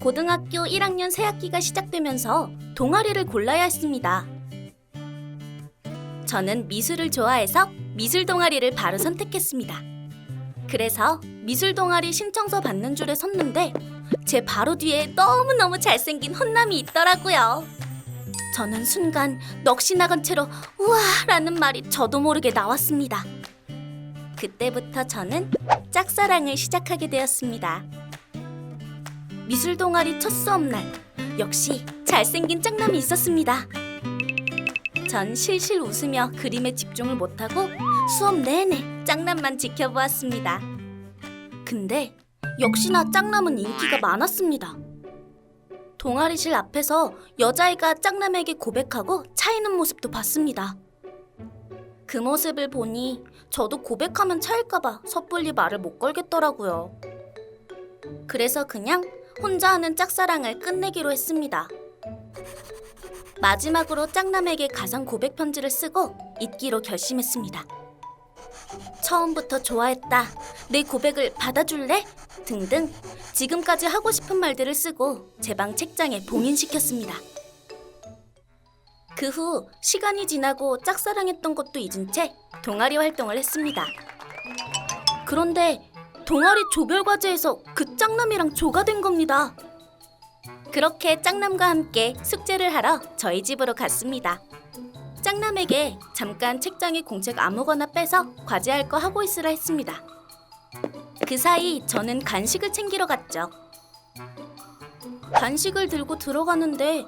고등학교 1학년 새 학기가 시작되면서 동아리를 골라야 했습니다. 저는 미술을 좋아해서 미술 동아리를 바로 선택했습니다. 그래서 미술 동아리 신청서 받는 줄에 섰는데 제 바로 뒤에 너무너무 잘생긴 혼남이 있더라고요. 저는 순간 넋이 나간 채로 우와라는 말이 저도 모르게 나왔습니다. 그때부터 저는 짝사랑을 시작하게 되었습니다. 미술 동아리 첫 수업 날 역시 잘생긴 짝남이 있었습니다. 전 실실 웃으며 그림에 집중을 못하고 수업 내내 짝남만 지켜보았습니다. 근데 역시나 짝남은 인기가 많았습니다. 동아리실 앞에서 여자애가 짝남에게 고백하고 차이는 모습도 봤습니다. 그 모습을 보니 저도 고백하면 차일까봐 섣불리 말을 못 걸겠더라고요. 그래서 그냥 혼자 하는 짝사랑을 끝내기로 했습니다. 마지막으로 짝남에게 가상 고백 편지를 쓰고 잊기로 결심했습니다. 처음부터 좋아했다. 내 고백을 받아줄래? 등등 지금까지 하고 싶은 말들을 쓰고 제 방 책장에 봉인시켰습니다. 그 후 시간이 지나고 짝사랑했던 것도 잊은 채 동아리 활동을 했습니다. 그런데 동아리 조별 과제에서 그 짝남이랑 조가 된 겁니다. 그렇게 짝남과 함께 숙제를 하러 저희 집으로 갔습니다. 짝남에게 잠깐 책장에 공책 아무거나 빼서 과제할 거 하고 있으라 했습니다. 그 사이 저는 간식을 챙기러 갔죠. 간식을 들고 들어가는데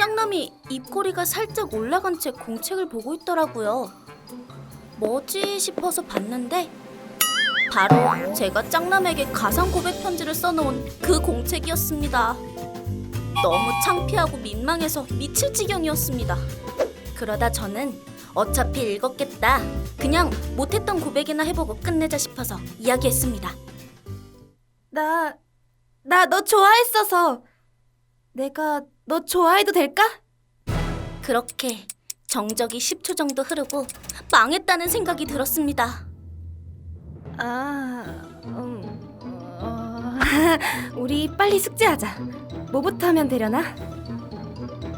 짝남이 입꼬리가 살짝 올라간 채 공책을 보고 있더라고요. 뭐지 싶어서 봤는데 바로 제가 짝남에게 가상 고백 편지를 써놓은 그 공책이었습니다. 너무 창피하고 민망해서 미칠 지경이었습니다. 그러다 저는 어차피 읽었겠다. 그냥 못했던 고백이나 해보고 끝내자 싶어서 이야기했습니다. 나, 나 너 좋아했어서 내가 너 좋아해도 될까? 그렇게 정적이 10초 정도 흐르고 망했다는 생각이 들었습니다. 아, 음, 어, 우리 빨리 숙제하자. 뭐부터 하면 되려나?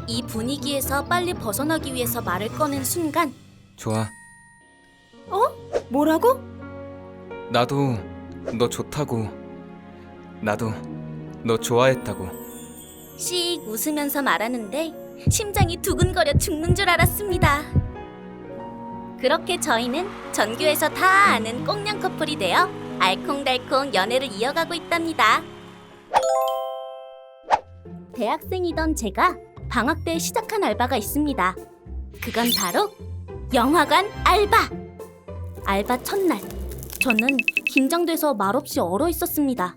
이 분위기에서 빨리 벗어나기 위해서 말을 꺼낸 순간 좋아. 뭐라고? 나도 너 좋다고. 나도 너 좋아했다고. 씩 웃으면서 말하는데 심장이 두근거려 죽는 줄 알았습니다. 그렇게 저희는 전교에서 다 아는 꽁냥 커플이 되어 알콩달콩 연애를 이어가고 있답니다. 대학생이던 제가 방학 때 시작한 알바가 있습니다. 그건 바로 영화관 알바. 알바 첫날, 저는 긴장돼서 말없이 얼어 있었습니다.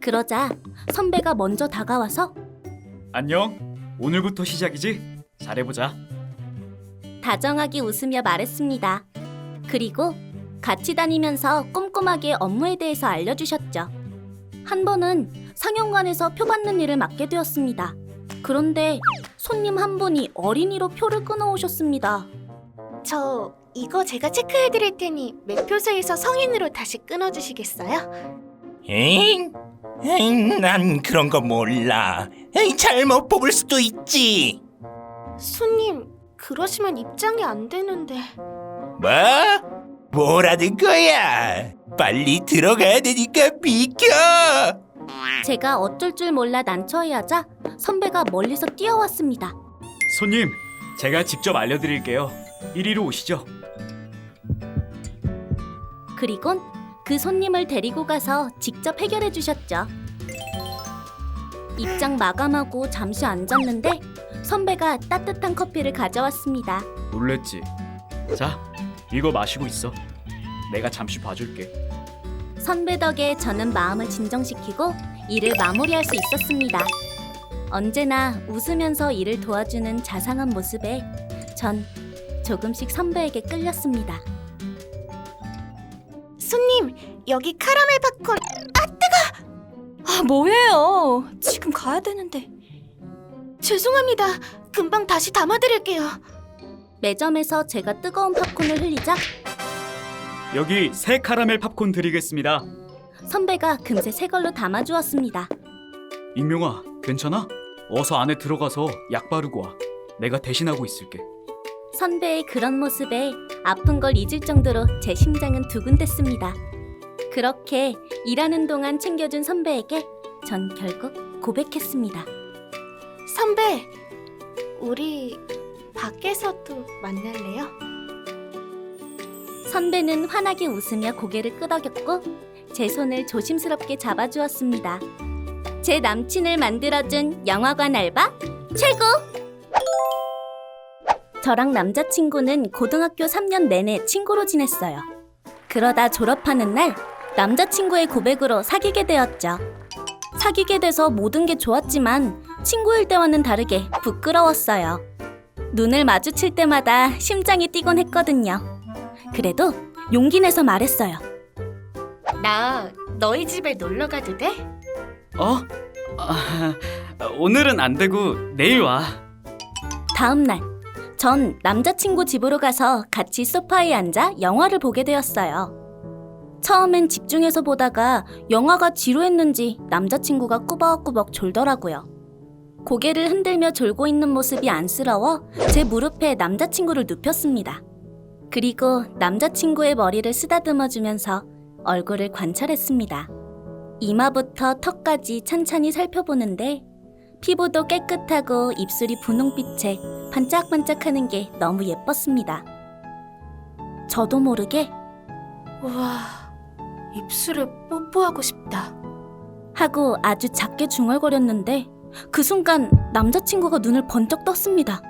그러자 선배가 먼저 다가와서 안녕. 오늘부터 시작이지? 잘해보자. 다정하게 웃으며 말했습니다. 그리고 같이 다니면서 꼼꼼하게 업무에 대해서 알려주셨죠. 한 번은 상영관에서 표 받는 일을 맡게 되었습니다. 그런데 손님 한 분이 어린이로 표를 끊어오셨습니다. 저 이거 제가 체크해 드릴 테니 매표소에서 성인으로 다시 끊어 주시겠어요? 에잉? 에잉, 난 그런 거 몰라. 에잉, 잘못 뽑을 수도 있지. 손님, 그러시면 입장이 안 되는데. 뭐? 뭐라는 거야? 빨리 들어가야 되니까 비켜. 제가 어쩔 줄 몰라 난처해하자 선배가 멀리서 뛰어왔습니다. 손님, 제가 직접 알려드릴게요. 이리로 오시죠. 그리곤 그 손님을 데리고 가서 직접 해결해 주셨죠. 입장 마감하고 잠시 앉았는데 선배가 따뜻한 커피를 가져왔습니다. 놀랬지? 자, 이거 마시고 있어. 내가 잠시 봐줄게. 선배 덕에 저는 마음을 진정시키고 일을 마무리할 수 있었습니다. 언제나 웃으면서 일을 도와주는 자상한 모습에 전 조금씩 선배에게 끌렸습니다. 손님, 여기 카라멜 팝콘. 아, 뭐예요? 지금 가야 되는데. 죄송합니다. 금방 다시 담아 드릴게요. 매점에서 제가 뜨거운 팝콘을 흘리자 여기 새 카라멜 팝콘 드리겠습니다. 선배가 금세 새 걸로 담아주었습니다. 익명아, 괜찮아? 어서 안에 들어가서 약 바르고 와. 내가 대신하고 있을게. 선배의 그런 모습에 아픈 걸 잊을 정도로 제 심장은 두근댔습니다. 그렇게 일하는 동안 챙겨준 선배에게 전 결국 고백했습니다. 선배, 우리 밖에서도 만날래요? 선배는 환하게 웃으며 고개를 끄덕였고 제 손을 조심스럽게 잡아주었습니다. 제 남친을 만들어준 영화관 알바 최고! 저랑 남자친구는 고등학교 3년 내내 친구로 지냈어요. 그러다 졸업하는 날 남자친구의 고백으로 사귀게 되었죠. 사귀게 돼서 모든 게 좋았지만 친구일 때와는 다르게 부끄러웠어요. 눈을 마주칠 때마다 심장이 뛰곤 했거든요. 그래도 용기 내서 말했어요. 나 너희 집에 놀러 가도 돼? 어? 아, 오늘은 안 되고 내일 와. 다음 날, 전 남자친구 집으로 가서 같이 소파에 앉아 영화를 보게 되었어요. 처음엔 집중해서 보다가 영화가 지루했는지 남자친구가 꾸벅꾸벅 졸더라고요. 고개를 흔들며 졸고 있는 모습이 안쓰러워 제 무릎에 남자친구를 눕혔습니다. 그리고 남자친구의 머리를 쓰다듬어 주면서 얼굴을 관찰했습니다. 이마부터 턱까지 찬찬히 살펴보는데 피부도 깨끗하고 입술이 분홍빛에 반짝반짝하는 게 너무 예뻤습니다. 저도 모르게 우와, 입술에 뽀뽀하고 싶다. 하고 아주 작게 중얼거렸는데 그 순간 남자친구가 눈을 번쩍 떴습니다.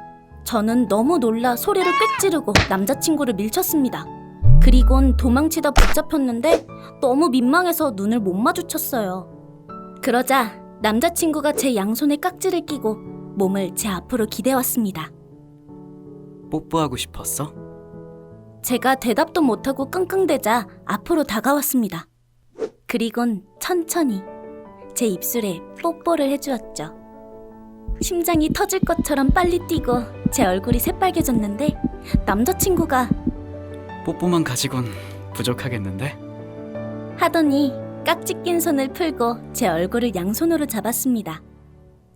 저는 너무 놀라 소리를 꽥 지르고 남자친구를 밀쳤습니다. 그리곤 도망치다 붙잡혔는데 너무 민망해서 눈을 못 마주쳤어요. 그러자 남자친구가 제 양손에 깍지를 끼고 몸을 제 앞으로 기대왔습니다. 뽀뽀하고 싶었어? 제가 대답도 못하고 끙끙대자 앞으로 다가왔습니다. 그리곤 천천히 제 입술에 뽀뽀를 해주었죠. 심장이 터질 것처럼 빨리 뛰고 제 얼굴이 새빨개졌는데 남자친구가 뽀뽀만 가지곤 부족하겠는데? 하더니 깍지 낀 손을 풀고 제 얼굴을 양손으로 잡았습니다.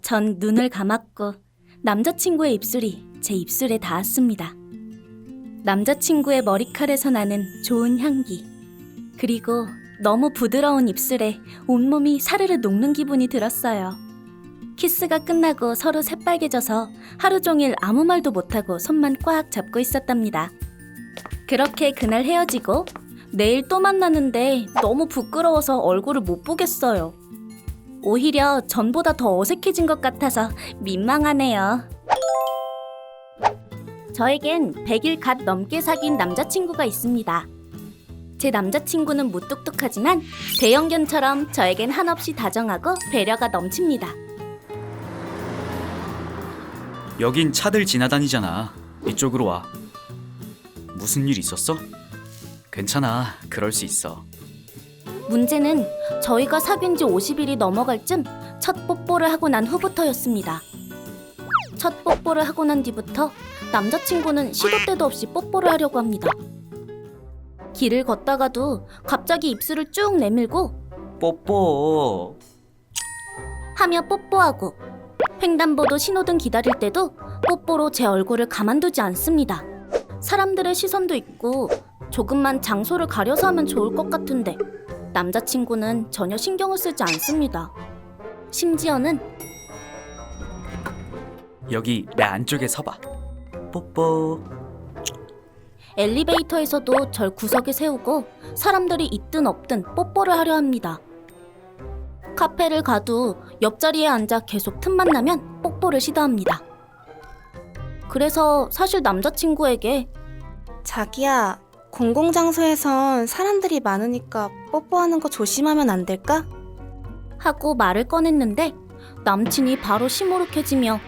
전 눈을 감았고 남자친구의 입술이 제 입술에 닿았습니다. 남자친구의 머리칼에서 나는 좋은 향기. 그리고 너무 부드러운 입술에 온몸이 사르르 녹는 기분이 들었어요. 키스가 끝나고 서로 새빨개져서 하루 종일 아무 말도 못하고 손만 꽉 잡고 있었답니다. 그렇게 그날 헤어지고 내일 또 만나는데 너무 부끄러워서 얼굴을 못 보겠어요. 오히려 전보다 더 어색해진 것 같아서 민망하네요. 저에겐 100일 갓 넘게 사귄 남자친구가 있습니다. 제 남자친구는 무뚝뚝하지만 대형견처럼 저에겐 한없이 다정하고 배려가 넘칩니다. 여긴 차들 지나다니잖아. 이쪽으로 와. 무슨 일 있었어? 괜찮아. 그럴 수 있어. 문제는 저희가 사귄 지 50일이 넘어갈 쯤 첫 뽀뽀를 하고 난 후부터였습니다. 첫 뽀뽀를 하고 난 뒤부터 남자친구는 시도 때도 없이 뽀뽀를 하려고 합니다. 길을 걷다가도 갑자기 입술을 쭉 내밀고 뽀뽀. 하며 뽀뽀하고 횡단보도 신호등 기다릴 때도 뽀뽀로 제 얼굴을 가만두지 않습니다. 사람들의 시선도 있고 조금만 장소를 가려서 하면 좋을 것 같은데 남자친구는 전혀 신경을 쓰지 않습니다. 심지어는 여기 내 안쪽에 서봐. 뽀뽀. 엘리베이터에서도 절 구석에 세우고 사람들이 있든 없든 뽀뽀를 하려 합니다. 카페를 가도 옆자리에 앉아 계속 틈만 나면 뽀뽀를 시도합니다. 그래서 사실 남자친구에게 자기야, 공공장소에선 사람들이 많으니까 뽀뽀하는 거 조심하면 안 될까? 하고 말을 꺼냈는데 남친이 바로 시무룩해지며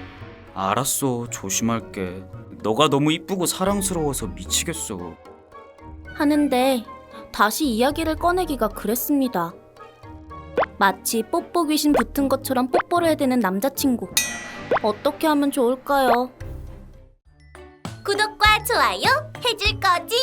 알았어. 조심할게. 너가 너무 이쁘고 사랑스러워서 미치겠어. 하는데 다시 이야기를 꺼내기가 그랬습니다. 마치 뽀뽀 귀신 붙은 것처럼 뽀뽀를 해대는 남자친구. 어떻게 하면 좋을까요? 구독과 좋아요 해줄 거지?